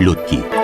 룻기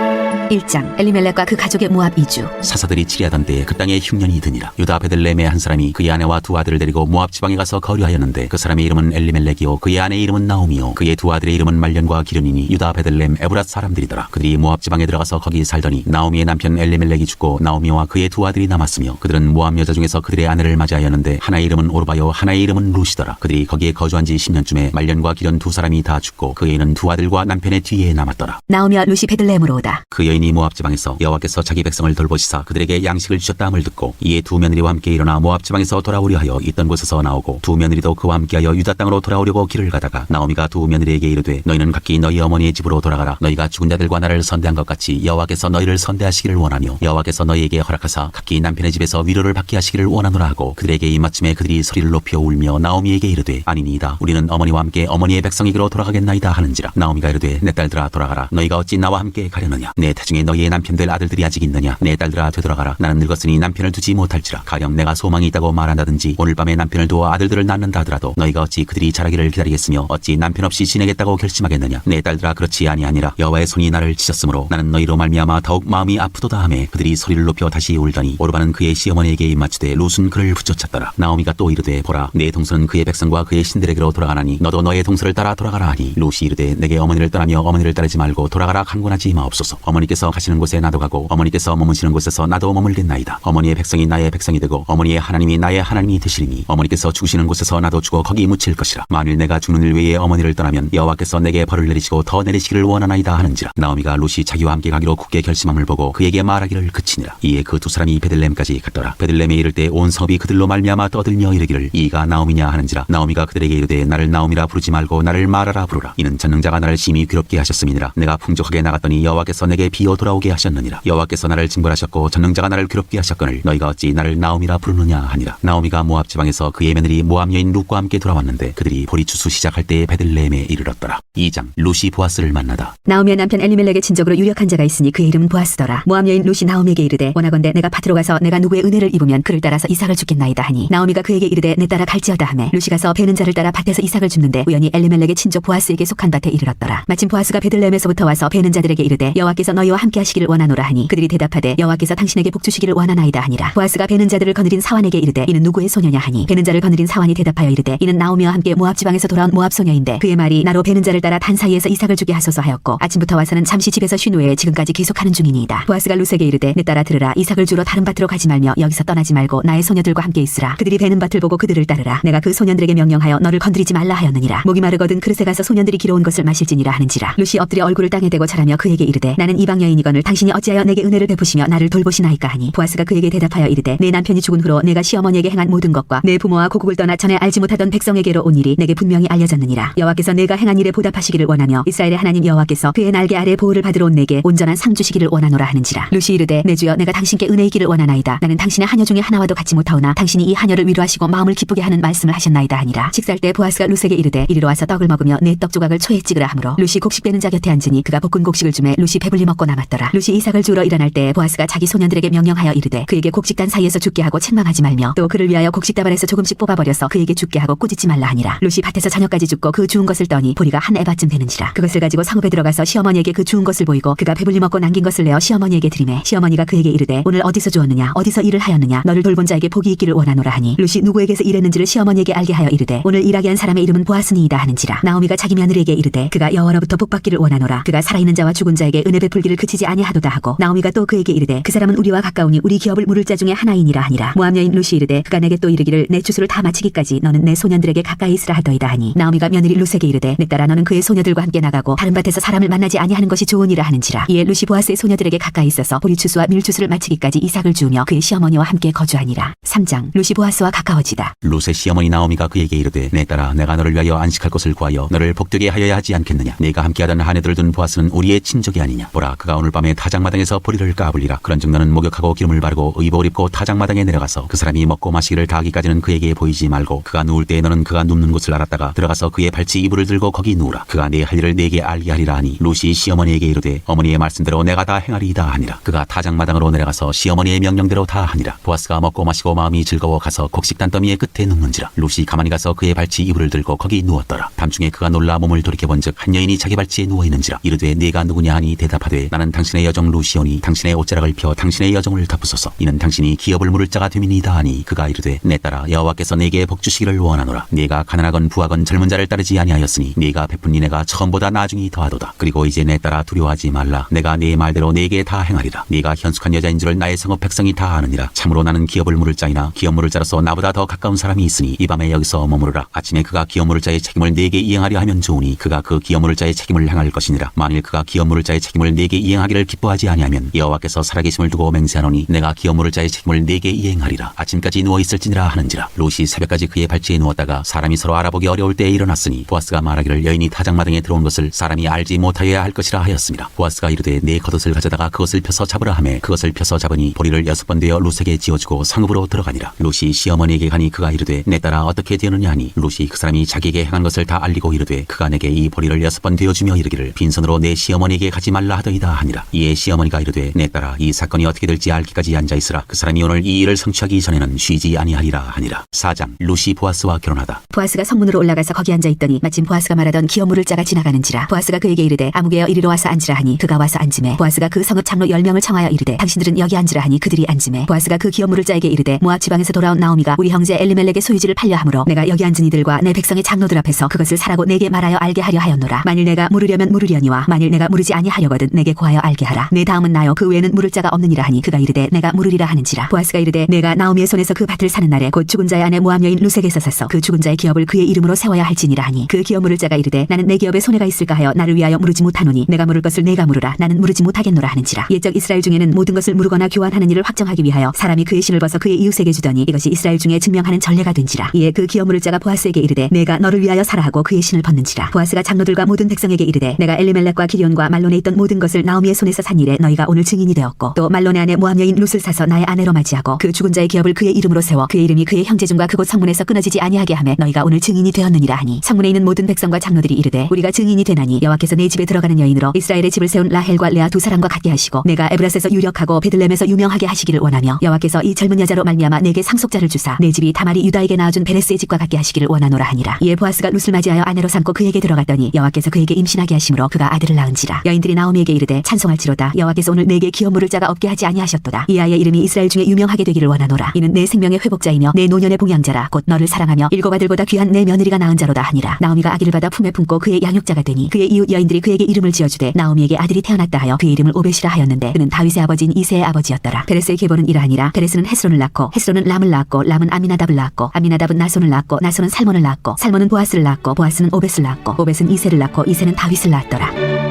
1장 엘리멜렉과 그 가족의 모압 이주. 사사들이 치리하던 때에 그 땅에 흉년이 드니라. 유다 베들레헴의 한 사람이 그의 아내와 두 아들을 데리고 모압 지방에 가서 거류하였는데 그 사람의 이름은 엘리멜렉이요 그의 아내의 이름은 나오미요 그의 두 아들의 이름은 말련과 기르니니 유다 베들레헴 에브랏 사람들이더라. 그들이 모압 지방에 들어가서 거기 살더니 나오미의 남편 엘리멜렉이 죽고 나오미와 그의 두 아들이 남았으며 그들은 모압 여자 중에서 그들의 아내를 맞이하였는데 하나의 이름은 오르바요 하나의 이름은 루시더라. 그들이 거기에 거주한 지 10년쯤에 말련과 기련 두 사람이 다 죽고 그 애는 두 아들과 남편의 뒤에 남았더라. 나오미와 루시 베들레헴으로 오다. 그 여인 이 모압 지방에서 여호와께서 자기 백성을 돌보시사 그들에게 양식을 주셨다함을 듣고 이에 두 며느리와 함께 일어나 모압 지방에서 돌아오려 하여 있던 곳에서 나오고 두 며느리도 그와 함께하여 유다 땅으로 돌아오려고 길을 가다가 나오미가 두 며느리에게 이르되 너희는 각기 너희 어머니의 집으로 돌아가라. 너희가 죽은 자들과 나를 선대한 것 같이 여호와께서 너희를 선대하시기를 원하며 여호와께서 너희에게 허락하사 각기 남편의 집에서 위로를 받게 하시기를 원하노라 하고 그들에게 이마침에 그들이 소리를 높여 울며 나오미에게 이르되 아니니이다. 우리는 어머니와 함께 어머니의 백성에게로 돌아가겠나이다 하는지라. 나오미가 이르되 내 딸들아 돌아가라. 너희가 어찌 나와 함께 가려느냐? 내 태중에 너희의 남편들 아들들이 아직 있느냐? 내 딸들아 되돌아가라. 나는 늙었으니 남편을 두지 못할지라. 가령 내가 소망이 있다고 말한다든지 오늘 밤에 남편을 두어 아들들을 낳는다 하더라도 너희가 어찌 그들이 자라기를 기다리겠으며 어찌 남편 없이 지내겠다고 결심하겠느냐? 내 딸들아 그렇지 아니하니라. 여호와의 손이 나를 치셨으므로 나는 너희로 말미암아 더욱 마음이 아프도다 하매 그들이 소리를 높여 다시 울더니 오르바는 그의 시어머니에게 입맞추되 롯은 그를 붙여쳤더라. 나오미가 또 이르되 보라 내 동서는 그의 백성과 그의 신들에게로 돌아가나니 너도 너의 동서를 따라 돌아가라 하니 롯이 이르되 내게 어머니를 떠나며 어머니를 따르지 말고 돌아가라. 강권하지 마옵소서. 어머니께 서 가시는 곳에 나도 가고 어머니께서 머무시는 곳에서 나도 머물겠나이다. 어머니의 백성이 나의 백성이 되고 어머니의 하나님이 나의 하나님이 되시리니 어머니께서 죽으시는 곳에서 나도 죽어 거기 묻힐 것이라. 만일 내가 죽는 일 외에 어머니를 떠나면 여호와께서 내게 벌을 내리시고 더 내리시기를 원하나이다 하는지라. 나오미가 롯이 자기와 함께 가기로 굳게 결심함을 보고 그에게 말하기를 그치니라. 이에 그 두 사람이 베들렘까지 갔더라. 베들렘에 이를 때온 성읍이 그들로 말미암아 떠들며 이르기를 이가 나오미냐 하는지라. 나오미가 그들에게 이르되 나를 나오미라 부르지 말고 나를 말하라 부르라. 이는 전능자가 나를 심히 괴롭게 하셨음이니라. 내가 풍족하게 나갔더니 여호와께서 내게 비어 돌아오게 하셨느니라. 여호와께서 나를 징벌하셨고 전능자가 나를 괴롭게 하셨거늘 너희가 어찌 나를 나오미라 부르느냐 하니라. 나오미가 모압 지방에서 그의 며느리 모압 여인 룻과 함께 돌아왔는데 그들이 보리 추수 시작할 때에 베들레헴에 이르렀더라. 2장 루시 보아스를 만나다. 나오미의 남편 엘리멜렉의 친족으로 유력한 자가 있으니 그의 이름은 보아스더라. 모압 여인 루시 나오미에게 이르되 원하건대 내가 밭으로 가서 내가 누구의 은혜를 입으면 그를 따라서 이삭을 줍겠나이다 하니 나오미가 그에게 이르되 내 따라 갈지어다 하매 루시 가서 베는 자를 따라 밭에서 이삭을 줍는데 우연히 엘리멜렉의 친족 보아스에게 속한 밭에 이르렀더라. 마침 보아스가 베들레헴에서부터 와서 베는 자들에게 이르되 여호와께서 너희 와 함께 하시기를 원하노라 하니 그들이 대답하되 여호와께서 당신에게 복 주시기를 원하나이다 하니라. 보아스가 베는 자들을 거느린 사환에게 이르되 이는 누구의 소녀냐 하니 베는 자를 거느린 사환이 대답하여 이르되 이는 나오미와 함께 모압 지방에서 돌아온 모압 소녀인데 그의 말이 나로 베는 자를 따라 단 사이에서 이삭을 주게 하소서 하였고 아침부터 와서는 잠시 집에서 쉰 후에 지금까지 계속하는 중이니이다. 보아스가 루세게 이르되 내 따라 들으라. 이삭을 주러 다른 밭으로 가지 말며 여기서 떠나지 말고 나의 소녀들과 함께 있으라. 그들이 베는 밭을 보고 그들을 따르라. 내가 그 소년들에게 명령하여 너를 건드리지 말라 하였느니라. 목이 마르거든 그릇에 가서 소년들이 기러온 것을 마실지니라 하는지라. 루시 엎드려 얼굴을 땅에 대고 절하며 그에게 이르되 나는 이방 여인이거늘 당신이 어찌하여 내게 은혜를 베푸시며 나를 돌보시나이까 하니 보아스가 그에게 대답하여 이르되 내 남편이 죽은 후로 내가 시어머니에게 행한 모든 것과 내 부모와 고국을 떠나 전에 알지 못하던 백성에게로 온 일이 내게 분명히 알려졌느니라. 여호와께서 내가 행한 일에 보답하시기를 원하며 이스라엘의 하나님 여호와께서 그의 날개 아래 보호를 받으러 온 내게 온전한 상 주시기를 원하노라 하는지라. 루시 이르되 내 주여 내가 당신께 은혜이기를 원하나이다. 나는 당신의 하녀 중에 하나와도 같이 못하오나 당신이 이 하녀를 위로하시고 마음을 기쁘게 하는 말씀을 하셨나이다 하니라. 식사할 때 보아스가 루세게 이르되 이리로 와서 떡을 먹으며 내 떡 조각을 초에 찍으라 하므로 루시 곡식되는 자 곁에 앉으니 그가 볶은 곡식을 주매 루시 배불리 먹고 남았더라. 루시 이삭을 주러 일어날 때 보아스가 자기 소년들에게 명령하여 이르되 그에게 곡식단 사이에서 죽게 하고 책망하지 말며 또 그를 위하여 곡식다발에서 조금씩 뽑아버려서 그에게 죽게 하고 꾸짖지 말라 하니라. 루시 밭에서 저녁까지 죽고 그 주운 것을 떠니 보리가 한 에바쯤 되는지라. 그것을 가지고 성읍에 들어가서 시어머니에게 그 주운 것을 보이고 그가 배불리 먹고 남긴 것을 내어 시어머니에게 드리매 시어머니가 그에게 이르되 오늘 어디서 주었느냐? 어디서 일을 하였느냐? 너를 돌본 자에게 복이 있기를 원하노라 하니 루시 누구에게서 일했는지를 시어머니에게 알게 하여 이르되 오늘 일하게 한 사람의 이름은 보아스니이다 하는지라. 나오미가 자기 며느리에게 이르되 그가 여호와로부터 복받기를 원하노라. 그가 살아있는 자와 죽은 자에게 은혜 베풀기를 그치지 아니하도다 하고 나오미가 또 그에게 이르되 그 사람은 우리와 가까우니 우리 기업을 물을 자 중에 하나이니라 하니라. 모함 여인 루시 이르되 그가 내게 또 이르기를 내 주수를 다 마치기까지 너는 내 소년들에게 가까이 있으라 하더이다 하니 나오미가 며느리 루세게 이르되 내 딸아 너는 그의 소녀들과 함께 나가고 다른 밭에서 사람을 만나지 아니하는 것이 좋으니라 하는지라. 이에 루시 보아스의 소녀들에게 가까이 있어서 보리 추수와 밀 추수를 마치기까지 이삭을 주우며 그의 시어머니와 함께 거주하니라. 3장. 루시 보아스와 가까워지다. 롯의 시어머니 나오미가 그에게 이르되 내 딸아 내가 너를 위하여 안식할 곳을 구하여 너를 복되게 하여야 하지 않겠느냐? 네가 함께하던 한 해들을 둔 보아스는 우리의 친족이 아니냐? 보라 그가 그가 오늘 밤에 타작마당에서 보리를 까불리라. 그런즉 너는 목욕하고 기름을 바르고 의복을 입고 타작마당에 내려가서 그 사람이 먹고 마시기를 다 하기까지는 그에게 보이지 말고 그가 누울 때에 너는 그가 눕는 곳을 알았다가 들어가서 그의 발치 이불을 들고 거기 누우라. 그가 내 할 일을 내게 알게 하리라 하니 루시 시어머니에게 이르되 어머니의 말씀대로 내가 다 행하리이다 하니라. 그가 타작마당으로 내려가서 시어머니의 명령대로 다 하니라. 보아스가 먹고 마시고 마음이 즐거워 가서 곡식 단 더미의 끝에 눕는지라. 루시 가만히 가서 그의 발치 이불을 들고 거기 누웠더라. 밤중에 그가 놀라 몸을 돌이켜본즉 한 여인이 자기 발치에 누워 있는지라. 이르되 네가 누구냐 하니 대답하되 나는 당신의 여정 루시오니 당신의 옷자락을 펴 당신의 여정을 덮으소서. 이는 당신이 기업을 물을 자가 됨이니이다 하니 그가 이르되 내 딸아 여호와께서 내게 복 주시기를 원하노라. 네가 가난하건 부하건 젊은 자를 따르지 아니하였으니 네가 베푼 이내가 처음보다 나중이 더하도다. 그리고 이제 내 딸아 두려워하지 말라. 내가 네 말대로 네게 다 행하리라. 네가 현숙한 여자인 줄을 나의 성읍 백성이 다 아느니라. 참으로 나는 기업을 물을 자이나 기업 물을 자로서 나보다 더 가까운 사람이 있으니 이 밤에 여기서 머무르라. 아침에 그가 기업 물을 자의 책임을 네게 이행하려 하면 좋으니 그가 그 기업 물을 자의 책임을 행할 것이니라. 만일 그가 기업 물을 자의 책임을 네게 이행하기를 기뻐하지 아니하면 여호와께서 살아계심을 두고 맹세하노니 내가 물을 자의 책임을 네게 이행하리라. 아침까지 누워 있을지니라 하는지라. 롯이 새벽까지 그의 발치에 누웠다가 사람이 서로 알아보기 어려울 때에 일어났으니 보아스가 말하기를 여인이 타작마당에 들어온 것을 사람이 알지 못하여야 할 것이라 하였습니다. 보아스가 이르되 네 겉옷을 가져다가 그것을 펴서 잡으라 하매 그것을 펴서 잡으니 보리를 여섯 번 되어 롯에게 지어주고 상읍으로 들어가니라. 롯이 시어머니에게 가니 그가 이르되 내 딸아 어떻게 되었느냐 하니 롯이 그 사람이 자기에게 행한 것을 다 알리고 이르되 그가 내게 이 보리를 여섯 번 되어 주며 이르기를 빈손으로 내 시어머니에게 가지 말라 하더이다 하니라 이에 시어머니가 이르되 내 딸아 이 사건이 어떻게 될지 알기까지 앉아 있으라. 그 사람이 오늘 이 일을 성취하기 전에는 쉬지 아니하리라 하니라. 사장 롯이 보아스와 결혼하다. 보아스가 성문으로 올라가서 거기 앉아 있더니 마침 보아스가 말하던 기업 물을 자가 지나가는지라 보아스가 그에게 이르되 아무개여 이리로 와서 앉으라 하니 그가 와서 앉음에 보아스가 그 성읍 장로 열 명을 청하여 이르되 당신들은 여기 앉으라 하니 그들이 앉음에 보아스가 그 기업 물을 자에게 이르되 모압 지방에서 돌아온 나오미가 우리 형제 엘리멜렉의 소유지를 팔려 함으로 내가 여기 앉은 이들과 내 백성의 장로들 앞에서 그것을 사라고 내게 말하여 알게 하려 하였노라. 만일 내가 물으려면 물으려니와 만일 내가 물으지 아니하려거든 내게 고하여 알게 하라. 내 다음은 나요 그 외에는 물을 자가 없느니라 하니 그가 이르되 내가 물으리라 하는지라. 보아스가 이르되 내가 나오미의 손에서 그 밭을 사는 날에 곧 죽은 자의 아내 모압 여인 루색에서 샀어. 그 죽은 자의 기업을 그의 이름으로 세워야 할지니라 하니 그 기업 물을 자가 이르되 나는 내 기업에 손해가 있을까 하여 나를 위하여 물으지 못하노니 내가 물을 것을 내가 물으라. 나는 물으지 못하겠노라 하는지라. 옛적 이스라엘 중에는 모든 것을 물거나 교환하는 일을 확정하기 위하여 사람이 그의 신을 벗어 그의 이웃에게 주더니 이것이 이스라엘 중에 증명하는 전례가 된지라. 이에 그 기업 물을 자가 보아스에게 이르되 내가 너를 위하여 살아 하고 그의 신을 벗는지라. 보아스가 장로들과 모든 백성에게 이르되 내가 엘리멜렉과 기리온과 말론에 있던 모든 것을 나오미의 손에서 산 일에 너희가 오늘 증인이 되었고 또 말론의 아내 모함 여인 룻을 사서 나의 아내로 맞이하고 그 죽은 자의 기업을 그의 이름으로 세워 그의 이름이 그의 형제 중과 그곳 성문에서 끊어지지 아니하게 하매 너희가 오늘 증인이 되었느니라 하니. 성문에 있는 모든 백성과 장로들이 이르되 우리가 증인이 되나니 여호와께서 내 집에 들어가는 여인으로 이스라엘의 집을 세운 라헬과 레아 두 사람과 같게 하시고 내가 에브라스에서 유력하고 베들렘에서 유명하게 하시기를 원하며 여호와께서 이 젊은 여자로 말미암아 내게 상속자를 주사 내 집이 다말이 유다에게 낳아준 베레스의 집과 같게 하시기를 원하노라 하니라. 이에 보아스가 룻을 맞이하여 아내로 삼고 그에게 들어갔더니 여호와께서 그에게 임신하게 하심으로 그가 아들을 낳은지라. 여인들이 나오미에게 이르되 찬송할지로다. 여호와께서 오늘 내게 기업 물을 자가 없게 하지 아니하셨도다. 이 아이의 이름이 이스라엘 중에 유명하게 되기를 원하노라. 이는 내 생명의 회복자이며 내 노년의 봉양자라. 곧 너를 사랑하며 일곱 아들보다 귀한 내 며느리가 낳은 자로다 하니라. 나오미가 아기를 받아 품에 품고 그의 양육자가 되니 그의 이웃 여인들이 그에게 이름을 지어주되 나오미에게 아들이 태어났다 하여 그의 이름을 오벳이라 하였는데 그는 다윗의 아버지인 이세의 아버지였더라. 베레스의 계보는 이러하니라. 베레스는 헤스론을 낳고 헤스론은 람을 낳았고 람은 아미나답을 낳았고 아미나답은 나손을 낳았고 나손은 살몬을 낳았고 살몬은 보아스를 낳았고 보아스는 오벳을 낳았고 오벳은 이세를 낳고 이세는 다윗을 낳았더라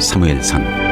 사무엘상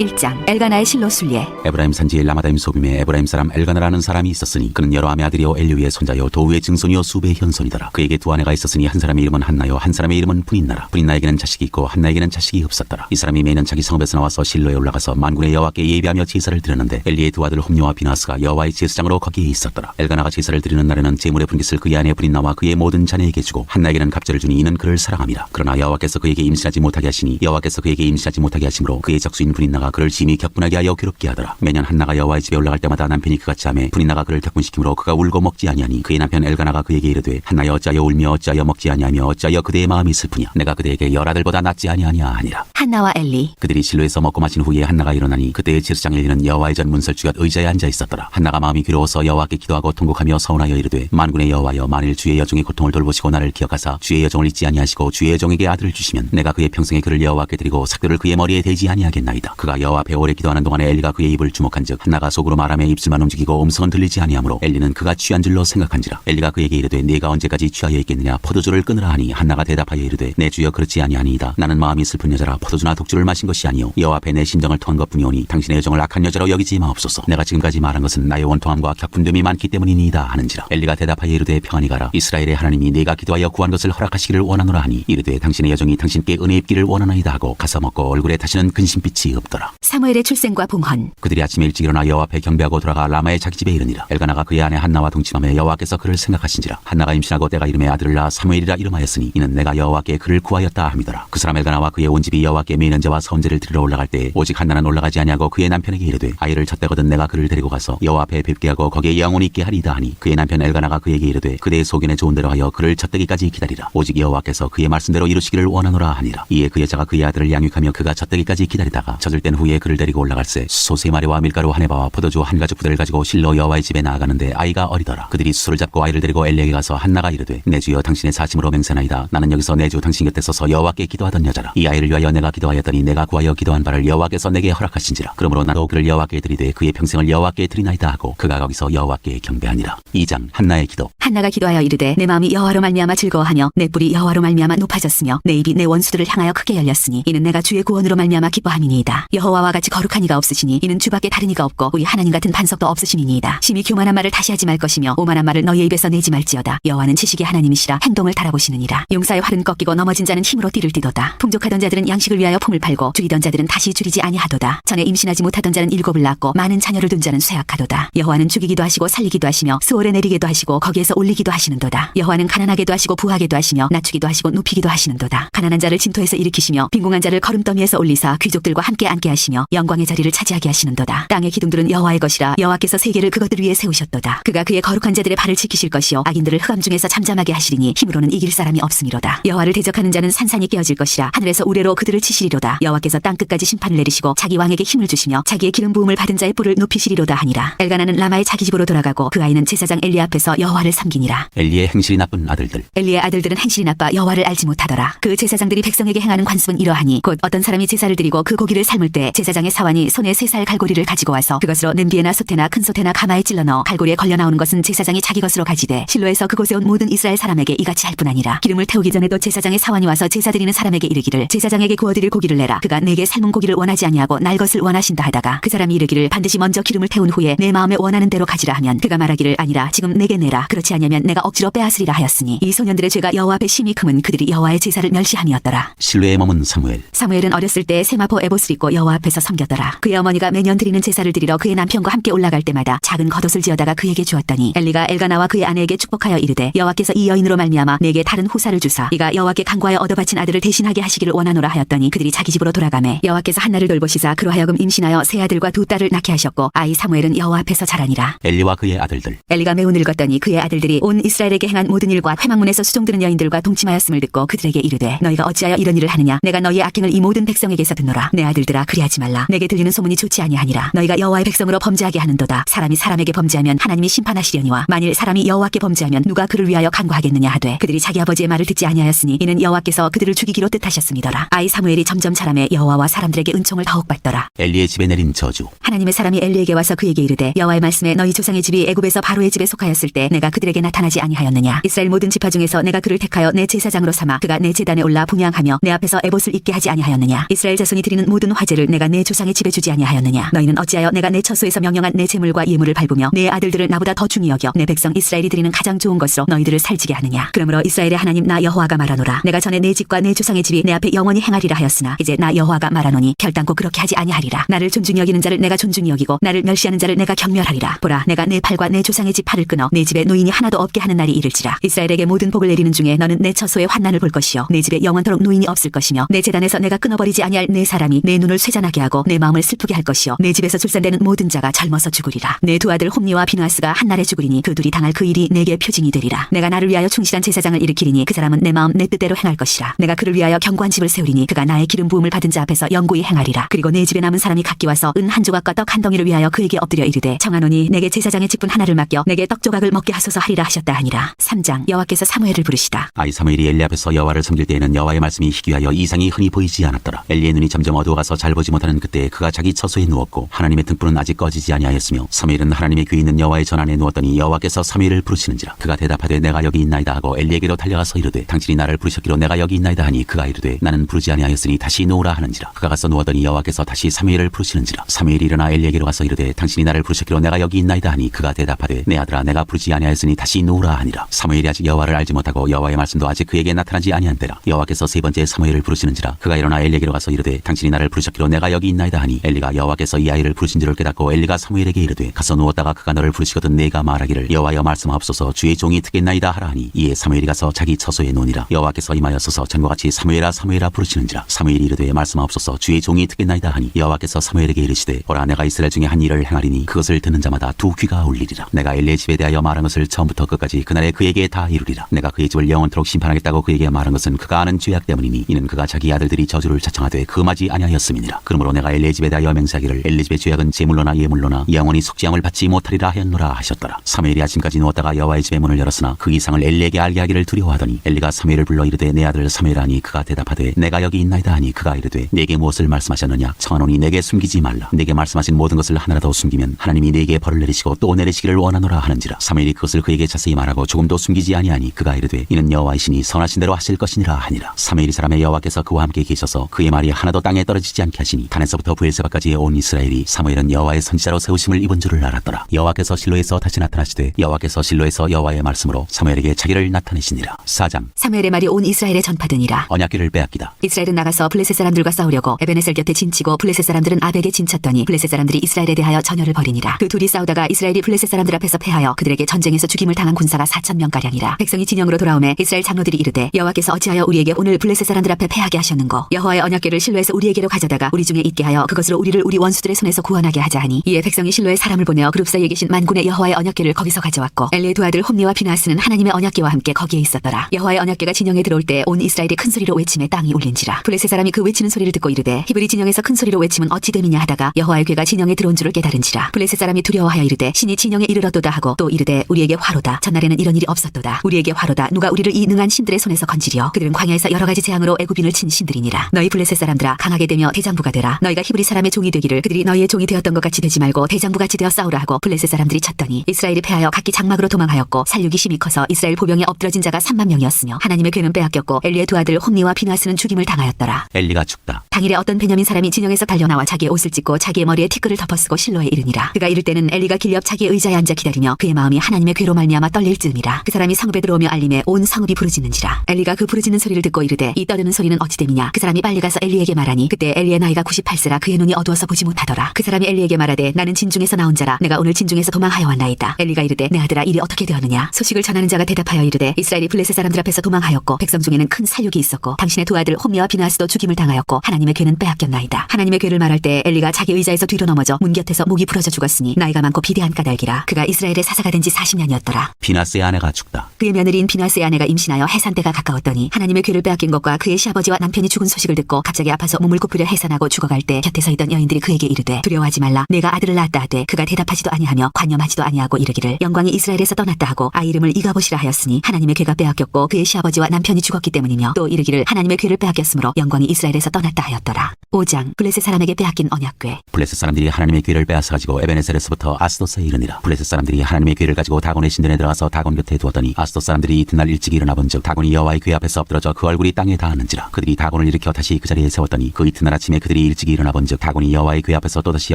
1장. 엘가나의 실로 순례. 에브라임 산지의 라마다임 소빔에 에브라임 사람 엘가나라는 사람이 있었으니 그는 여로함의 아들이요 엘리우의 손자요 도우의 증손이요 수베의 현손이더라. 그에게 두 아내가 있었으니 한 사람의 이름은 한나요 한 사람의 이름은 분인나라. 분인나에게는 자식이 있고 한나에게는 자식이 없었더라. 이 사람이 매년 자기 성읍에서 나와서 실로에 올라가서 만군의 여호와께 예배하며 제사를 드렸는데 엘리의 두 아들 홈녀와 비나스가 여호와의 제사장으로 거기에 있었더라. 엘가나가 제사를 드리는 날에는 제물의 분깃을 그의 아내 분인나와 그의 모든 자녀에게 주고 한나에게는 갑절을 주니 이는 그를 사랑함이라. 그러나 여호와께서 그에게 임신하지 못하게 하시니 여호와께서 그에게 임신하지 못하게 하심으로 그의 적수인 분인나가 그를 심히 격분하게 하여 괴롭게 하더라. 매년 한나가 여호와의 집에 올라갈 때마다 남편이 그같이 하매 분인나가 그를 격분시키므로 그가 울고 먹지 아니하니 그의 남편 엘가나가 그에게 이르되 한나여 어찌하여 울며 어찌하여 먹지 아니하며 어찌하여 그대의 마음이 슬프냐? 내가 그대에게 열 아들보다 낫지 아니하냐 하니라. 한나와 엘리. 그들이 실로에서 먹고 마신 후에 한나가 일어나니 그때의 제사장 엘리는 여호와의 전 문설주가 의자에 앉아 있었더라. 한나가 마음이 괴로워서 여호와께 기도하고 통곡하며 서운하여 이르되 만군의 여호와여 만일 주의 여종의 고통을 돌보시고 나를 기억하사 주의 여종을 잊지 아니하시고 주의 여종에게 아들을 주시면 내가 그의 평생에 그를 여호와께 드리고 삭도를 그의 머리에 대지 아니하겠나이다. 그가 여호와 오래 기도하는 동안에 엘리가 그의 입을 주목한즉 한나가 속으로 말하며 입술만 움직이고 음성은 들리지 아니하므로 엘리는 그가 취한 줄로 생각한지라. 엘리가 그에게 이르되 네가 언제까지 취하여 있겠느냐? 포도주를 끊으라 하니 한나가 대답하여 이르되 내 주여 그렇지 아니하니이다. 나는 마음이 슬픈 여자라 포도주나 독주를 마신 것이 아니요. 여호와 앞에 내 심정을 토한 것뿐이오니 당신의 여정을 악한 여자로 여기지 마옵소서. 내가 지금까지 말한 것은 나의 원통함과 격분됨이 많기 때문이니이다 하는지라. 엘리가 대답하여 이르되 평안히 가라. 이스라엘의 하나님이 네가 기도하여 구한 것을 허락하시기를 원하노라 하니 이르되 당신의 여정이 당신께 은혜 입기를 원하나이다 하고 가서 먹고 얼굴에 다시는 근심빛이 없더라 사무엘의 출생과 봉헌. 그들이 아침에 일찍 일어나 여호와 앞에 경배하고 돌아가 라마의 자기 집에 이르니라. 엘가나가 그의 아내 한나와 동침하며 여호와께서 그를 생각하신지라. 한나가 임신하고 때가 이름에 아들을 낳아 사무엘이라 이름하였으니 이는 내가 여호와께 그를 구하였다 함이더라. 그 사람 엘가나와 그의 온 집이 여호와께 매년제와 선제를 드리러 올라갈 때 오직 한나는 올라가지 아니하고 그의 남편에게 이르되 아이를 젖대거든 내가 그를 데리고 가서 여호와 앞에 뵙게 하고 거기에 영혼이 있게 하리이다 하니 그의 남편 엘가나가 그에게 이르되 그대의 소견에 좋은 대로 하여 그를 젖대기까지 기다리라. 오직 여호와께서 그의 말씀대로 이루시기를 원하노라 하니라. 이에 그 여자가 그의 아들을 양육하며 그가 젖대기까지 기다리다가 젖을 땐 후에 그를 데리고 올라갈새 소세 마리와 밀가루 한 해바와 포도주 한 가죽 부대를 가지고 실로 여호와의 집에 나아가는데 아이가 어리더라. 그들이 수를 잡고 아이를 데리고 엘리에게 가서 한나가 이르되 내 주여 당신의 사심으로 맹세나이다. 나는 여기서 내 주 당신 곁에 서서 여호와께 기도하던 여자라. 이 아이를 위하여 내가 기도하였더니 내가 구하여 기도한 바를 여호와께서 내게 허락하신지라. 그러므로 나도 그를 여호와께 드리되 그의 평생을 여호와께 드리나이다 하고 그가 거기서 여호와께 경배하니라. 2장 한나의 기도. 한나가 기도하여 이르되 내 마음이 여호와로 말미암아 즐거워하며 내 뿔이 여호와로 말미암아 높아졌으며 내 입이 내 원수들을 향하여 크게 열렸으니 이는 내가 주의 구원으로 말미암아 기뻐함이니이다 여호와와 같이 거룩한 이가 없으시니 이는 주밖에 다른 이가 없고 우리 하나님 같은 반석도 없으심이니이다. 심히 교만한 말을 다시 하지 말 것이며 오만한 말을 너희의 입에서 내지 말지어다. 여호와는 지식의 하나님이시라 행동을 달아보시느니라. 용사의 활은 꺾이고 넘어진 자는 힘으로 띠를 띠도다. 풍족하던 자들은 양식을 위하여 품을 팔고 줄이던 자들은 다시 줄이지 아니하도다. 전에 임신하지 못하던 자는 일곱을 낳고 많은 자녀를 둔 자는 쇠약하도다. 여호와는 죽이기도 하시고 살리기도 하시며 수월에 내리게도 하시고 거기에서 올리기도 하시는도다. 여호와는 가난하게도 하시고 부하게도 하시며 낮추기도 하시고 높이기도 하시는도다. 가난한 자를 진토에서 일으키시며 빈궁한 자를 거름더미에서 올리사 귀족들과 함께 앉게 하시며 영광의 자리를 차지하게 하시는도다. 땅의 기둥들은 여호와의 것이라 여호와께서 세계를 그것들 위에 세우셨도다. 그가 그의 거룩한 자들의 발을 지키실 것이요 악인들을 흑암 중에서 잠잠하게 하시리니 힘으로는 이길 사람이 없음이로다. 여호와를 대적하는 자는 산산이 깨어질 것이라 하늘에서 우레로 그들을 치시리로다. 여호와께서 땅 끝까지 심판을 내리시고 자기 왕에게 힘을 주시며 자기의 기름 부음을 받은 자의 뿔을 높이시리로다 하니라. 엘가나는 라마의 자기 집으로 돌아가고 그 아이는 제사장 엘리 앞에서 여호와를 섬기니라. 엘리의 행실이 나쁜 아들들. 엘리의 아들들은 행실이 나빠 여호와를 알지 못하더라. 그 제사장들이 백성에게 행하는 관습은 이러하니 곧 어떤 사람이 제사를 드리고 그 고기를 삶을 때 제사장의 사환이 손에 세 살 갈고리를 가지고 와서 그것으로 냄비에나 솥에나 큰 솥에나 가마에 찔러 넣어 갈고리에 걸려 나오는 것은 제사장이 자기 것으로 가지되 실로에서 그곳에 온 모든 이스라엘 사람에게 이같이 할 뿐 아니라 기름을 태우기 전에도 제사장의 사환이 와서 제사 드리는 사람에게 이르기를 제사장에게 구워드릴 고기를 내라. 그가 내게 삶은 고기를 원하지 아니하고 날 것을 원하신다 하다가 그 사람이 이르기를 반드시 먼저 기름을 태운 후에 내 마음에 원하는 대로 가지라 하면 그가 말하기를 아니라 지금 내게 내라. 그렇지 아니하면 내가 억지로 빼앗으리라 하였으니 이 소년들의 죄가 여호와 앞에 심히 크면 그들이 여호와의 제사를 멸시함이었더라. 실로에 머문 사무엘. 사무엘은 어렸을 때 세마포 에봇을 입고 여호와 앞에서 섬겼더라. 그의 어머니가 매년 드리는 제사를 드리러 그의 남편과 함께 올라갈 때마다 작은 겉옷을 지어다가 그에게 주었더니 엘리가 엘가나와 그의 아내에게 축복하여 이르되 여호와께서 이 여인으로 말미암아 내게 다른 후사를 주사 이가 여호와께 간구하여 얻어바친 아들을 대신하게 하시기를 원하노라 하였더니 그들이 자기 집으로 돌아가매 여호와께서 한나를 돌보시사 그로하여금 임신하여 세 아들과 두 딸을 낳게 하셨고 아이 사무엘은 여호와 앞에서 자라니라. 엘리와 그의 아들들 엘리가 매우 늙었더니 그의 아들들이 온 이스라엘에게 행한 모든 일과 회막문에서 수종드는 여인들과 동침하였음을 듣고 그들에게 이르되 너희가 어찌하여 이런 일을 하느냐 내가 너희의 악행을 이 모든 백성에게서 듣노라 내 아들들아 그리 하지 말라. 내게 들리는 소문이 좋지 아니하니라. 너희가 여호와의 백성으로 범죄하게 하는도다. 사람이 사람에게 범죄하면 하나님이 심판하시려니와 만일 사람이 여호와께 범죄하면 누가 그를 위하여 간구하겠느냐 하되 그들이 자기 아버지의 말을 듣지 아니하였으니 이는 여호와께서 그들을 죽이기로 뜻하셨음이더라. 아이 사무엘이 점점 자라매 여호와와 사람들에게 은총을 더욱 받더라. 엘리의 집에 내린 저주. 하나님의 사람이 엘리에게 와서 그에게 이르되 여호와의 말씀에 너희 조상의 집이 애굽에서 바로의 집에 속하였을 때 내가 그들에게 나타나지 아니하였느냐. 이스라엘 모든 지파 중에서 내가 그를 택하여 내 제사장으로 삼아 그가 내 제단에 올라 분양하며 내 앞에서 에봇을 입게 하지 아니하였느냐. 이스라엘 자손이 드리는 모든 화제를 내가 내 조상의 집에 주지 아니하였느냐? 너희는 어찌하여 내가 내 처소에서 명령한 내 재물과 예물을 밟으며 내 아들들을 나보다 더 중히 여겨 내 백성 이스라엘이 드리는 가장 좋은 것으로 너희들을 살지게 하느냐? 그러므로 이스라엘의 하나님 나 여호와가 말하노라. 내가 전에 내 집과 내 조상의 집이 내 앞에 영원히 행하리라 하였으나 이제 나 여호와가 말하노니 결단코 그렇게 하지 아니하리라. 나를 존중히 여기는 자를 내가 존중히 여기고 나를 멸시하는 자를 내가 경멸하리라. 보라 내가 내 팔과 내 조상의 집 팔을 끊어 내 집에 노인이 하나도 없게 하는 날이 이를지라. 이스라엘에게 모든 복을 내리는 중에 너는 내 처소의 환난을 볼 것이요 내 집에 영원토록 노인이 없을 것이며 내 재단에서 내가 끊어버리지 아니할 내 사람이 내 눈을 쇠 잔하게 하고 내 마음을 슬프게 할 것이요. 내 집에서 출산되는 모든 자가 젊어서 죽으리라. 내 두 아들 홈니와 비누아스가 한날에 죽으리니 그 둘이 당할 그 일이 내게 표징이 되리라. 내가 나를 위하여 충실한 제사장을 일으키리니 그 사람은 내 마음 내 뜻대로 행할 것이라. 내가 그를 위하여 견고한 집을 세우리니 그가 나의 기름 부음을 받은 자 앞에서 영구히 행하리라. 그리고 내 집에 남은 사람이 각기 와서 은 한 조각과 떡 한 덩이를 위하여 그에게 엎드려 이르되 청하노니 내게 제사장의 직분 하나를 맡겨 내게 떡 조각을 먹게 하소서 하리라 하셨다 하니라. 3장 여호와께서 사무엘을 부르시다. 아이 사무엘이 엘리 앞에서 여호와를 섬길 때에는 여호와의 말씀이 희귀하여 이상이 흔히 보이지 않았더라. 엘리의 눈이 점점 어두워가서 잘 보지 돌아오지 못하는 그때 그가 자기 처소에 누웠고 하나님의 등불은 아직 꺼지지 아니하였으며 사무엘은 하나님의 귀 있는 여호와의 전안에 누웠더니 여호와께서 사무엘을 부르시는지라. 그가 대답하되 내가 여기 있나이다 하고 엘리에게로 달려가서 이르되 당신이 나를 부르셨기로 내가 여기 있나이다 하니 그가 이르되 나는 부르지 아니하였으니 다시 누우라 하는지라. 그가 가서 누웠더니 여호와께서 다시 사무엘을 부르시는지라. 사무엘이 일어나 엘리에게로 가서 이르되 당신이 나를 부르셨기로 내가 여기 있나이다 하니 그가 대답하되 내 아들아 내가 부르지 아니하였으니 다시 누우라 하니라. 사무엘이 아직 여호와를 알지 못하고 여호와의 말씀도 아직 그에게 나타나지 아니한 때라. 여호와께서 세 번째 사무엘을 부르시는지라. 그가 일어나 엘리에게로 가서 이르되 당신이 나를 부르셨기로 내가 여기 있나이다 하니 엘리가 여호와께서 이 아이를 부르신 줄을 깨닫고 엘리가 사무엘에게 이르되 가서 누웠다가 그가 너를 부르시거든 내가 말하기를 여호와여 말씀하옵소서 주의 종이 듣겠나이다 하라 하니 이에 사무엘이 가서 자기 처소에 놓으니라 여호와께서 임하여서서 전과 같이 사무엘아 사무엘아 부르시는지라 사무엘이 이르되 말씀하옵소서 주의 종이 듣겠나이다 하니 여호와께서 사무엘에게 이르시되 보라 내가 이스라엘 중에 한 일을 행하리니 그것을 듣는 자마다 두 귀가 울리리라 내가 엘리의 집에 대하여 말한 것을 처음부터 끝까지 그날에 그에게 다 이루리라 내가 그의 집을 영원토록 심판하겠다고 그에게 말한 것은 그가 아는 죄악 때문이니 이는 그가 자기 아들들이 저주를 자청하되 금하지 아니하였음이니라 그러므로 내가 엘리의 집에 대하여 맹세하기를 엘리 집의 죄악은 제물로나 예물로나 영원히 속죄함을 받지 못하리라 하였노라 하셨더라. 사무엘이 아침까지 누웠다가 여호와의 집의 문을 열었으나 그 이상을 엘리에게 알게 하기를 두려워하더니 엘리가 사무엘을 불러 이르되 내 아들 사무엘아 하니 그가 대답하되 내가 여기 있나이다 하니 그가 이르되 내게 무엇을 말씀하셨느냐? 청하노니 내게 숨기지 말라. 내게 말씀하신 모든 것을 하나라도 숨기면 하나님이 내게 벌을 내리시고 또 내리시기를 원하노라 하는지라. 사무엘이 그것을 그에게 자세히 말하고 조금도 숨기지 아니하니 그가 이르되 이는 여호와이시니 선하신 대로 하실 것이니라 하니라. 사무엘이 사람의 여호와께서 그와 함께 계셔서 그의 말이 하나도 땅에 떨어지지 않게 하시 니 단에서부터 부엘세바까지의 온 이스라엘이 사무엘은 여호와의 선지자로 세우심을 입은 줄을 알았더라 여호와께서 실로에서 다시 나타나시되 여호와께서 실로에서 여호와의 말씀으로 사무엘에게 자기를 나타내시니라 사장 사무엘의 말이 온 이스라엘에 전파되니라. 언약궤를 빼앗기다 이스라엘은 나가서 블레셋 사람들과 싸우려고 에베네셀 곁에 진치고 블레셋 사람들은 아벡에 진쳤더니 블레셋 사람들이 이스라엘에 대하여 전열을 벌이니라. 그 둘이 싸우다가 이스라엘이 블레셋 사람들 앞에서 패하여 그들에게 전쟁에서 죽임을 당한 군사가 4천 명 가량이라. 백성이 진영으로 돌아오매 이스라엘 장로들이 이르되 여호와께서 어찌하여 우리에게 오늘 블레셋 사람들 앞에 패하게 하셨는고 여호와의 언약궤를 실로에서 우리에게로 가져다가 우리 중에 있게 하여 그것으로 우리를 우리 원수들의 손에서 구원하게 하자 하니 이에 백성이 실로에 사람을 보내어 그룹 사이에 계신 만군의 여호와의 언약궤를 거기서 가져왔고 엘리의 두 아들 홈니와 비나스는 하나님의 언약궤와 함께 거기에 있었더라. 여호와의 언약궤가 진영에 들어올 때 온 이스라엘이 큰 소리로 외침에 땅이 울린지라. 블레셋 사람이 그 외치는 소리를 듣고 이르되 히브리 진영에서 큰 소리로 외침은 어찌 됨이냐 하다가 여호와의 궤가 진영에 들어온 줄을 깨달은지라. 블레셋 사람이 두려워하여 이르되 신이 진영에 이르렀도다 하고 또 이르되 우리에게 화로다. 전날에는 이런 일이 없었도다. 우리에게 화로다. 누가 우리를 이 능한 신들의 손에서 건지려. 그들은 광야에서 여러 가지 재앙으로 애굽인을 친 신들이니라. 너희 블레셋 사람들아 강하게 되며 대장부가 되라. 너희가 히브리 사람의 종이 되기를 그들이 너희의 종이 되었던 것 같이 되지 말고 대장부 같이 되어 싸우라 하고 블레셋 사람들이 쳤더니 이스라엘이 패하여 각기 장막으로 도망하였고 살육이 심히 커서 이스라엘 보병에 엎드러진 자가 3만 명이었으며 하나님의 괴는 빼앗겼고 엘리의 두 아들 홈니와 비나스는 죽임을 당하였더라. 엘리가 죽다 당일에 어떤 베냐민 사람이 진영에서 달려나와 자기의 옷을 찢고 자기의 머리에 티끌을 덮어쓰고 실로에 이르니라. 그가 이를 때는 엘리가 길옆 자기의 의자에 앉아 기다리며 그의 마음이 하나님의 괴로 말미암아 떨릴 즈음이라. 그 사람이 성읍에 들어오며 알림에 온 성읍이 부르짖는지라. 엘리가 그 부르짖는 소리를 듣고 이르되 이 떠르는 소리는 어찌 됨이냐. 그 사람이 빨리 가서 엘리에게 말하니 그때 엘리의 나이가 98세라 그의 눈이 어두워서 보지 못하더라. 그 사람이 엘리에게 말하되 나는 진중에서 나온 자라 내가 오늘 진중에서 도망하여 왔나이다. 엘리가 이르되 내 아들아 일이 어떻게 되었느냐. 소식을 전하는 자가 대답하여 이르되 이스라엘이 블레셋 사람들 앞에서 도망하였고 백성 중에는 큰 살육이 있었고 당신의 두 아들 홈리와 비나스도 죽임을 당하였고 하나님의 괴는 빼앗겼나이다. 하나님의 괴를 말할 때 엘리가 자기 의자에서 뒤로 넘어져 문 곁에서 목이 부러져 죽었으니 나이가 많고 비대한 까닭이라. 그가 이스라엘의 사사가 된 지 40년이었더라. 비나스의 아내가 죽다 그의 며느리인 비나스의 아내가 임신하여 해산 때가 가까웠더니 하나님의 괴를 빼앗긴 것과 그의 시아버지와 남편이 죽은 소식을 듣고 갑자기 아파서 몸을 굽으려 해산하고 죽어갈 때 곁에 서 있던 여인들이 그에게 이르되 두려워하지 말라. 내가 아들을 낳았다 하되 그가 대답하지도 아니하며 관념하지도 아니하고 이르기를 영광이 이스라엘에서 떠났다 하고 아이 이름을 이가보시라 하였으니 하나님의 괴가 빼앗겼고 그의 시아버지와 남편이 죽었기 때문이며 또 이르기를 하나님의 괴를 빼앗겼으므로 영광이 이스라엘에서 떠났다 하였더라. 5장 블레셋 사람에게 빼앗긴 언약궤. 블레셋 사람들이 하나님의 귀를 빼앗아 가지고 에베네셀에서부터 아스도스에 이르니라. 블레셋 사람들이 하나님의 귀를 가지고 다곤의 신전에 들어가서 다곤 곁에 두었더니 아스도 사람들이 이튿날 일찍 일어나 본즉 다곤이 여호와의 귀 앞에서 엎드러져 그 얼굴이 땅에 닿았는지라. 그들이 다곤을 일으켜 다시 그 자리에 세웠더니 그 이튿날 아침에 그들이 일찍 일어나 본즉 다곤이 여호와의 귀 앞에서 또다시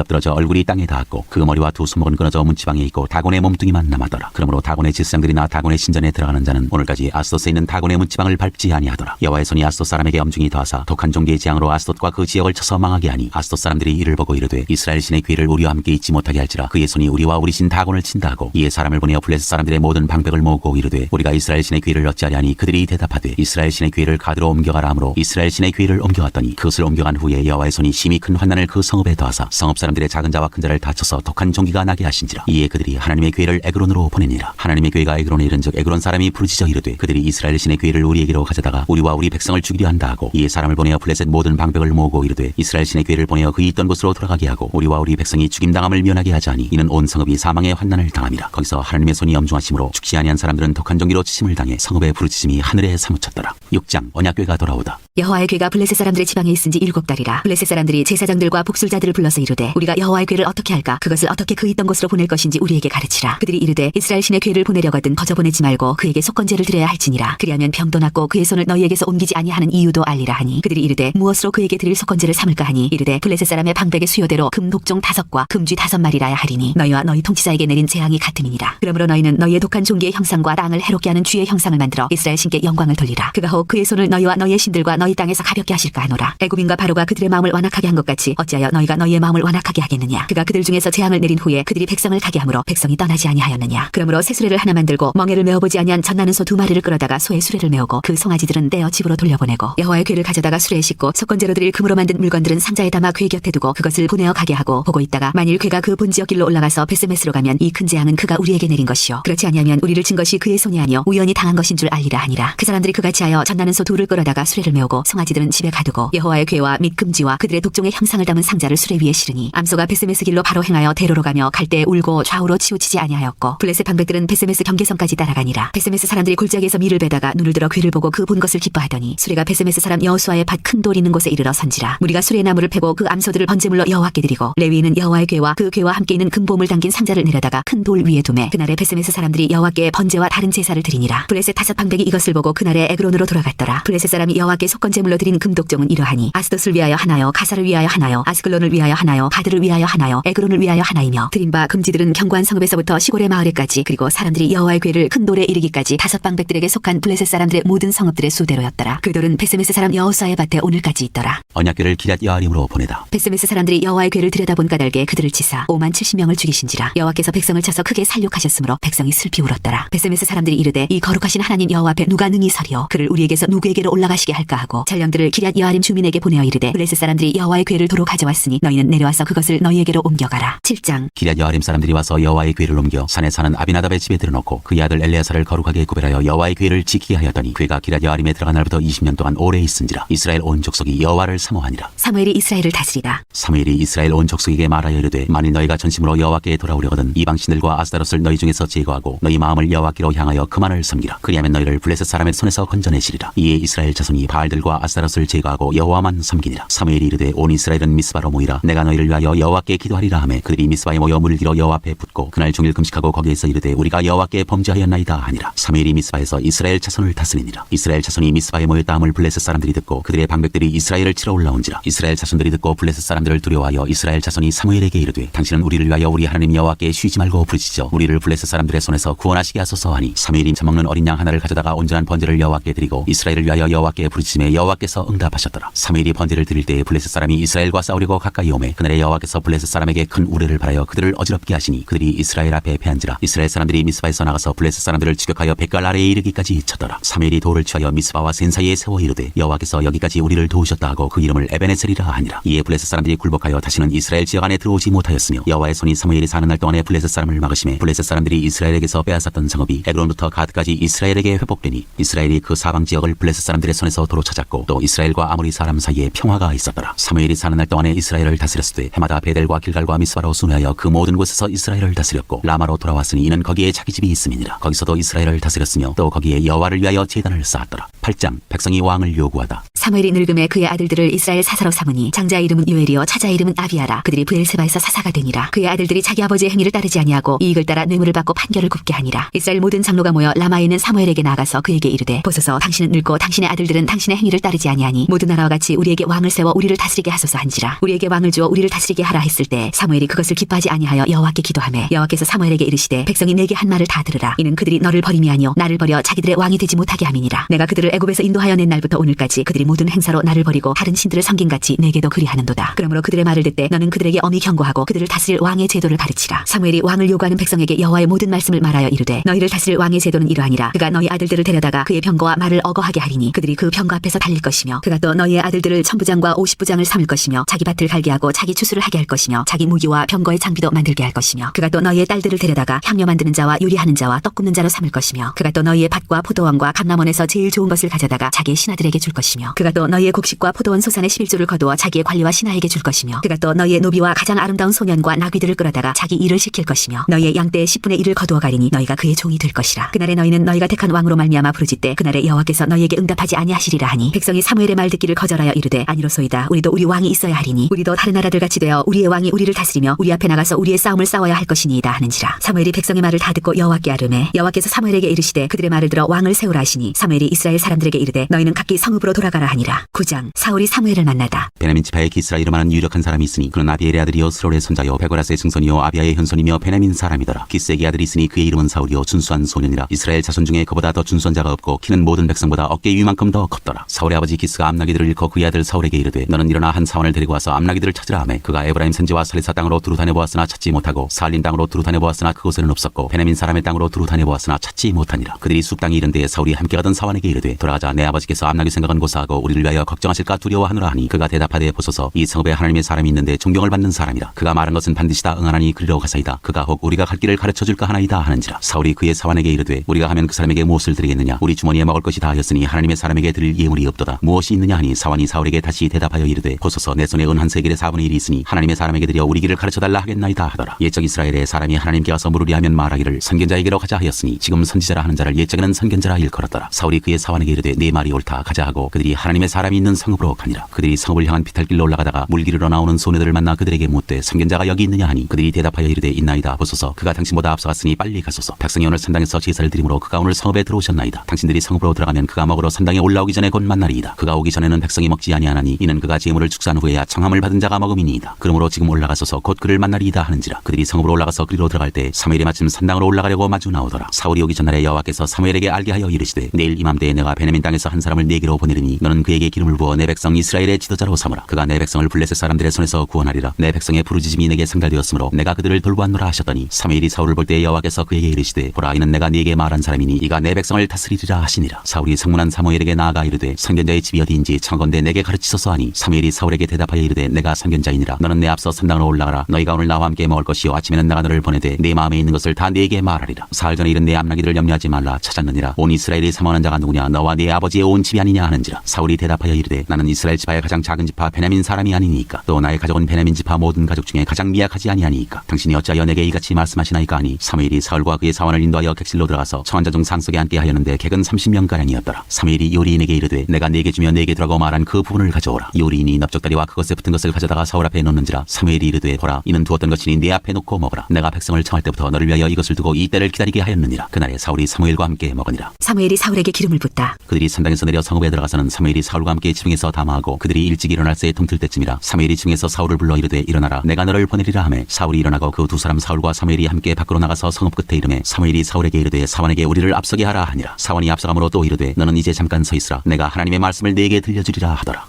엎드러져 얼굴이 땅에 닿았고 그 머리와 두 손목은 끊어져 문지방에 있고 다곤의 몸뚱이만 남았더라. 그러므로 다곤의 지상들이나 다곤의 신전에 들어가는 자는 오늘까지 아스도스에 있는 다곤의 문지방을 밟지 아니하더라. 여호와의 손이 아스도 사람에게 엄중히 더하사 독한 종기의 재앙으로 아스돗과 그 지역을 쳐서 망하게 하니 아스돗 사람들이 이를 보고 이르되 이스라엘 신의 귀를 우리와 함께 있지 못하게 할지라. 그의 손이 우리와 우리 신 다곤을 친다 하고 이에 사람을 보내어 블레셋 사람들의 모든 방백을 모으고 이르되 우리가 이스라엘 신의 귀를 어찌하리 하니 그들이 대답하되 이스라엘 신의 귀를 가드로 옮겨가라 하므로 이스라엘 신의 귀를 옮겨왔더니 그것을 옮겨간 후에 여 호와의 손이 심히 큰 환난을 그 성읍에 더하사 성읍 사람들의 작은 자와 큰 자를 다쳐서 독한 종기가 나게 하신지라. 이에 그들이 하나님의 괴를 에그론으로 보내니라. 하나님의 괴가 에그론에 이른즉 에그론 사람이 부르짖어 이르되 그들이 이스라엘 신의 괴를 우리에게로 가져다가 우리와 우리 백성을 죽이려 한다 하고 이에 사람을 보내어 블레셋 모든 방백을 모으고 이르되 이스라엘 신의 괴를 보내어 그 있던 곳으로 돌아가게 하고 우리와 우리 백성이 죽임당함을 면하게 하자니 이는 온 성읍이 사망의 환난을 당함이라. 거기서 하나님의 손이 엄중하심으로 죽지 아니한 사람들은 독한 종기로 치심을 당해 성읍의 부르짖음이 하늘에 사무쳤더라. 6장 언약궤가 돌아오다. 여호와의 괴가 블레셋 사람들의 지방에 있은지 일곱 달이라. 블레 셋 사람들이 제사장들과 복술자들을 불러서 이르되 우리가 여호와의 괴를 어떻게 할까? 그것을 어떻게 그 있던 곳으로 보낼 것인지 우리에게 가르치라. 그들이 이르되 이스라엘 신의 괴를 보내려거든 거저 보내지 말고 그에게 속건제를 드려야 할지니라. 그리하면 병도 낫고 그의 손을 너희에게서 옮기지 아니하는 이유도 알리라 하니 그들이 이르되 무엇으로 그에게 드릴 속건제를 삼을까 하니 이르되 블레셋 사람의 방백의 수요대로 금 독종 다섯과 금쥐 다섯 마리라야 하리니 너희와 너희 통치자에게 내린 재앙이 같음이니라. 그러므로 너희는 너희의 독한 종기의 형상과 땅을 해롭게 하는 쥐의 형상을 만들어 이스라엘 신께 영광을 돌리라. 그가 혹 그의 손을 너희와 너희의 신들과 너희 땅에서 가볍게 하실까 하노라. 애굽인과 바로가 그들의 마음을 완악하게 한 것 같이 어찌하여 너희가 너희의 마음을 완악하게 하겠느냐? 그가 그들 중에서 재앙을 내린 후에 그들이 백성을 가게 하므로 백성이 떠나지 아니하였느냐? 그러므로 새 수레를 하나 만들고 멍에를 메어보지 아니한 전나는 소 두 마리를 끌어다가 소의 수레를 메우고 그 송아지들은 떼어 집으로 돌려보내고 여호와의 괴를 가져다가 수레에 싣고 석건제로 드릴 금으로 만든 물건들은 상자에 담아 괴 곁에 두고 그것을 보내어 가게 하고 보고 있다가 만일 괴가 그 본지역 길로 올라가서 베스메스로 가면 이 큰 재앙은 그가 우리에게 내린 것이요. 그렇지 아니하면 우리를 친 것이 그의 손이 아니요 우연히 당한 것인 줄 알리라 하니라. 그 사람들이 그같이 하여 전나는 소 둘을 끌어다가 수레를 메우고 송아지들은 집에 가두고 여호와의 괴와 및 금지와 그들의 독종의 형상을 담은 상자를 수레 위에 실으니 암소가 베스메스 길로 바로 행하여 대로로 가며 갈때 울고 좌우로 치우치지 아니하였고 블레셋 방백들은 베스메스 경계선까지 따라가니라. 베스메스 사람들이 골짜기에서 밀을 베다가 눈을 들어 괴를 보고 그 본 것을 기뻐하더니 수레가 베스메스 사람 여호수아의 밭 큰 돌 있는 곳에 이르러 선지라. 무리가 수레 나무를 패고 그 암소들을 번제물로 여호와께 드리고 레위인은 여호와의 괴와 그 괴와 함께 있는 금보물 담긴 상자를 내려다가 큰 돌 위에 두매 그날에 베스메스 사람들이 여호와께 번제와 다른 제사를 드리니라. 블레셋 다섯 방백이 이것을 보고 그날에 에그론으로 돌아갔더라. 블레셋 사람이 여호와께 속건제물로 드린 금독종은 이러하니 아스돗을 위하여 하나요 가사를 위하여 하나요? 아스글론을 위하여 하나요? 가드를 위하여 하나요? 에그론을 위하여 하나이며 드린 바 금지들은 경관 성읍에서부터 시골의 마을에까지 그리고 사람들이 여호와의 괴를 큰 돌에 이르기까지 다섯 방백들에게 속한 블레셋 사람들의 모든 성읍들의 수대로였더라. 그 돌은 베스메스 사람 여호수아의 밭에 오늘까지 있더라. 언약궤를 기럇 여아림으로 보내다. 베스메스 사람들이 여호와의 괴를 들여다본 까닭에 그들을 치사 5만 70명을 죽이신지라. 여호와께서 백성을 쳐서 크게 살육하셨으므로 백성이 슬피 울었더라. 베스메스 사람들이 이르되 이 거룩하신 하나님 여호와 앞에 누가 능히 서리오 그를 우리에게서 누구에게로 올라가시게 할까 하고 전령들을 기럇 여아림 주민에게 보내어 이르되 블레셋 사람 들이 여호와의 괴를 도로 가져왔으니 너희는 내려와서 그것을 너희에게로 옮겨가라. 7장. 기럇 여아림 사람들이 와서 여호와의 궤를 옮겨 산에 사는 아비나답의 집에 들여놓고 그의 아들 엘레아사를 거룩하게 구별하여 여호와의 궤를 지키게 하였더니 궤가 기럇 여아림에 들어간 날부터 20년 동안 오래 있은지라. 이스라엘 온 족속이 여호와를 사모하니라. 사무엘이 이스라엘을 다스리다 사무엘이 이스라엘 온 족속에게 말하여 이르되 만일 너희가 전심으로 여호와께 돌아오려거든 이방 신들과 아스타롯을 너희 중에서 제거하고 너희 마음을 여호와께로 향하여 그만을 섬기라. 그리하면 너희를 블레셋 사람의 손에서 건져내시리라. 이에 이스라엘 자손이 바알들과 아스타롯을 제거하고 여호와만 섬기니라. 사무엘이 이르되 온 이스라엘은 미스바로 모이라. 내가 너희를 위하여 여호와께 기도하리라 하매 그들이 미스바에 모여 물을 길어 여호와 앞에 붙고 그날 종일 금식하고 거기에서 이르되 우리가 여호와께 범죄하였나이다 하니라. 사무엘이 미스바에서 이스라엘 자손을 다스리니라. 이스라엘 자손이 미스바에 모였다 함을 블레셋 사람들이 듣고 그들의 방백들이 이스라엘을 치러 올라온지라. 이스라엘 자손들이 듣고 블레셋 사람들을 두려워하여 이스라엘 자손이 사무엘에게 이르되 당신은 우리를 위하여 우리 하나님 여호와께 쉬지 말고 부르짖어. 우리를 블레셋 사람들의 손에서 구원하시게 하소서 하니 사무엘이 처먹는 어린 양 하나를 가져다가 온전한 번제를 여호와께 드리고 이스라엘을 위하여 여호와께 부르짖음에 여호와께서 응답하셨더라. 사무엘이 번제를 드릴 때에 블레 셋 사람이 이스라엘과 싸우려고 가까이 오매 그날에 여호와께서 블레셋 사람에게 큰 우레를 바라여 그들을 어지럽게 하시니 그들이 이스라엘 앞에 패한지라 이스라엘 사람들이 미스바에서 나가서 블레셋 사람들을 추격하여 백갈 아래에 이르기까지 쳐더라. 사무엘이 돌을 취하여 미스바와 센 사이에 세워 이르되 여호와께서 여기까지 우리를 도우셨다 하고 그 이름을 에베네셀이라 하니라. 이에 블레셋 사람들이 굴복하여 다시는 이스라엘 지역 안에 들어오지 못하였으며 여호와의 손이 사무엘이 사는 날 동안에 블레셋 사람을 막으심에 블레셋 사람들이 이스라엘에게서 빼앗았던 성읍이 에그론부터 가드까지 이스라엘에게 회복되니 이스라엘이 그 사방 지역을 블레셋 사람들의 손에서 도로 찾았고 또 이스라엘과 아무리 사람 사이에 평화가 있었 더라. 사무엘이 사는 날 동안에 이스라엘을 다스렸으되 해마다 베델과 길갈과 미스바로 순회하여 그 모든 곳에서 이스라엘을 다스렸고 라마로 돌아왔으니 이는 거기에 자기 집이 있음이니라. 거기서도 이스라엘을 다스렸으며 또 거기에 여호와를 위하여 제단을 쌓았더라. 8장 백성이 왕을 요구하다. 사무엘이 늙음에 그의 아들들을 이스라엘 사사로 삼으니 장자의 이름은 요엘이요 차자의 이름은 아비아라. 그들이 부엘세바에서 사사가 되니라. 그의 아들들이 자기 아버지의 행위를 따르지 아니하고 이익을 따라 뇌물을 받고 판결을 굽게 하니라. 이스라엘 모든 장로가 모여 라마에 있는 사무엘에게 나가서 그에게 이르되 보소서 당신은 늙고 당신의 아들들은 당신의 행위를 따르지 아니하니 모든 나라와 같이 우리에게 왕을 세워 우리 를 다스리게 하소서 한지라. 우리에게 왕을 주어 우리를 다스리게 하라 했을 때 사무엘이 그것을 기뻐하지 아니하여 여호와께 기도하매 여호와께서 사무엘에게 이르시되 백성이 내게 한 말을 다 들으라. 이는 그들이 너를 버림이 아니요 나를 버려 자기들의 왕이 되지 못하게 함이니라. 내가 그들을 애굽에서 인도하여 낸 날부터 오늘까지 그들이 모든 행사로 나를 버리고 다른 신들을 섬긴 같이 내게도 그리하는도다. 그러므로 그들의 말을 듣되 너는 그들에게 엄히 경고하고 그들을 다스릴 왕의 제도를 가르치라. 사무엘이 왕을 요구하는 백성에게 여호와의 모든 말씀을 말하여 이르되 너희를 다스릴 왕의 제도는 이러하니라. 그가 너희 아들들을 데려다가 그의 병거와 말을 어거하게 하리니 그들이 그 병거 앞에서 달릴 것이며 그가 또 너희의 아들들을 천부장과 오십 부장을 삼을 것이며 자기 밭을 갈게 하고 자기 추수를 하게 할 것이며 자기 무기와 병거의 장비도 만들게 할 것이며 그가 또 너희의 딸들을 데려다가 향료 만드는 자와 요리하는 자와 떡 굽는 자로 삼을 것이며 그가 또 너희의 밭과 포도원과 감남원에서 제일 좋은 것을 가져다가 자기의 신하들에게 줄 것이며 그가 또 너희의 곡식과 포도원 소산의 11조를 거두어 자기의 관리와 신하에게 줄 것이며 그가 또 너희의 노비와 가장 아름다운 소년과 나귀들을 끌어다가 자기 일을 시킬 것이며 너희의 양떼의 10분의 1을 거두어 가리니 너희가 그의 종이 될 것이라. 그날에 너희는 너희가 택한 왕으로 말미암아 부르짖되 그날에 여호와께서 너희에게 응답하지 아니하시리라 하니 백성이 사무엘의 말 듣기를 거절하여 이르되 아니로소이다 우리도 우리 왕이 있어야 하리니 우리도 다른 나라들 같이 되어 우리의 왕이 우리를 다스리며 우리 앞에 나가서 우리의 싸움을 싸워야 할 것이니이다 하는지라. 사무엘이 백성의 말을 다 듣고 여호와께 아뢰매 여호와께서 사무엘에게 이르시되 그들의 말을 들어 왕을 세우라 하시니 사무엘이 이스라엘 사람들에게 이르되 너희는 각기 성읍으로 돌아가라 하니라. 9장 사울이 사무엘을 만나다. 베냐민 지파에 기스라 이름하는 유력한 사람이 있으니 그는 아비엘의 아들이요 스롤의 손자요 베고라스의 증손이요 아비아의 현손이며 베냐민 사람이더라. 기스에게 아들이 있으니 그의 이름은 사울이요 준수한 소년이라. 이스라엘 자손 중에 그보다 더 준수한 자가 없고 키는 모든 백성보다 어깨 위만큼 더 컸더라. 사울의 아버지 기스가 암나기들을 잃고 그의 아들 사울에게 이르되 너는 일어나 한 사원을 데리고 와서 암나기들을 찾으라 하매 그가 에브라임 산지와 살리사 땅으로 두루 다녀보았으나 찾지 못하고 사알린 땅으로 두루 다녀보았으나 그곳에는 없었고 베냐민 사람의 땅으로 두루 다녀보았으나 찾지 못하니라. 그들이 숲 땅에 이른 데에 사울이 함께 가던 사원에게 이르되 돌아가자 내 아버지께서 암나기 생각은 고사하고 우리를 위하여 걱정하실까 두려워하노라 하니 그가 대답하되 보소서 이 성읍에 하나님의 사람이 있는데 존경을 받는 사람이라. 그가 말한 것은 반드시 다 응하나니 그리로 가사이다. 그가 혹 우리가 갈 길을 가르쳐 줄까 하나이다 하는지라. 사울이 그의 사원에게 이르되 우리가 하면 그 사람에게 무엇을 드리겠느냐? 우리 주머니에 먹을 것이 다 하였으니 하나님의 사람에게 드릴 예물이 없도다. 무엇이 있느냐? 하니 사원이 사울에게 다시 대답하여 이르되 보소서 내 손에 은 한 세겔의 4분의 1이 있으니 하나님의 사람에게 드려 우리 길을 가르쳐 달라 하겠나이다 하더라. 옛적 이스라엘의 사람이 하나님께 와서 물으려 하면 말하기를 선견자에게로 가자 하였으니 지금 선지자라 하는 자를 옛적에는 선견자라 일컬었더라. 사울이 그의 사원에게 이르되 네 말이 옳다 가자 하고 그들이 하나님의 사람이 있는 성읍으로 가니라. 그들이 성읍을 향한 비탈길로 올라가다가 물길으로 나오는 소녀들을 만나 그들에게 묻되 선견자가 여기 있느냐 하니 그들이 대답하여 이르되 있나이다 보소서. 그가 당신보다 앞서갔으니 빨리 가소서. 백성이 오늘 산당에서 제사를 드림으로 그가 오늘 성읍에 들어오셨나이다. 당신들이 성읍으로 들어가면 그가 먹으러 산당에 올라오기 전에 곧 만나리이다. 그가 오기 전에는 백성이 먹지 아니하나니 이는 그가 제물을 축사한 후에야 청함을 받은 자가 먹음이니이다. 그러므로 지금 올라가소서 곧 그를 만나리이다 하는지라. 그들이 성읍으로 올라가서 그리로 들어갈 때 사무엘이 마침 산당으로 올라가려고 마주 나오더라. 사울이 오기 전날에 여호와께서 사무엘에게 알게 하여 이르시되 내일 이맘때에 내가 베냐민 땅에서 한 사람을 네게로 보내리니 너는 그에게 기름을 부어 내 백성 이스라엘의 지도자로 삼으라. 그가 내 백성을 블레셋 사람들의 손에서 구원하리라. 내 백성의 부르짖음이 내게 상달되었으므로 내가 그들을 돌보았노라 하셨더니 사무엘이 사울을 볼 때 여호와께서 그에게 이르시되 보라 이는 내가 네게 말한 사람이니 이가 내 백성을 다스리리라 하시니라. 사울이 성문한 사무엘에게 나아가 이르되 선견자의 집이 어디인지 청건대 내게 가르치소서 하니 사무엘이 사울에게 대답하여 이르되 내가 선견자이니라. 너는 내 앞서 산당으로 올라가라. 너희가 오늘 나와 함께 먹을 것이요. 아침에는 내가 너를 보내되 내 마음에 있는 것을 다 네게 말하리라. 사흘 전에 이른 내 암나기들을 염려하지 말라. 찾았느니라. 온 이스라엘이 사모하는 자가 누구냐? 너와 네 아버지의 온 집이 아니냐 하는지라. 사울이 대답하여 이르되 나는 이스라엘 지파의 가장 작은 지파 베냐민 사람이 아니니까. 또 나의 가족은 베냐민 지파 모든 가족 중에 가장 미약하지 아니하니까. 당신이 어찌하여 내게 이같이 말씀하시나이까 하니 사무엘이 사울과 그의 사원을 인도하여 객실로 들어가서 청한자 중 상속에 앉게 하였는데 객은 30명가량이었더라. 사무엘이 요리인에게 이르되 내가 네게 주며 네게 두라고 말한 그 부분을 가져오라. 요리 인이 납작다리와 그것에 붙은 것을 가져다가 사울 앞에 놓는지라 사무엘이 이르되 보라 이는 두었던 것이니 네 앞에 놓고 먹어라. 내가 백성을 청할 때부터 너를 위하여 이것을 두고 이 때를 기다리게 하였느니라. 그날에 사울이 사무엘과 함께 먹으니라. 사무엘이 사울에게 기름을 붓다. 그들이 산당에서 내려 성읍에 들어가서는 사무엘이 사울과 함께 지붕에서 담화하고 그들이 일찍 일어날 새에 동틀 때쯤이라 사무엘이 지붕에서 사울을 불러 이르되 일어나라 내가 너를 보내리라 하매 사울이 일어나고 그 두 사람 사울과 사무엘이 함께 밖으로 나가서 성읍 끝에 이름에 사무엘이 사울에게 이르되 사원에게 우리를 앞서게 하라 하니라. 사원이 앞서가므로 또 이르되 너는 이제 잠깐 서 있으라 내가 하나님의 말씀을 네게 들려주리라 하더라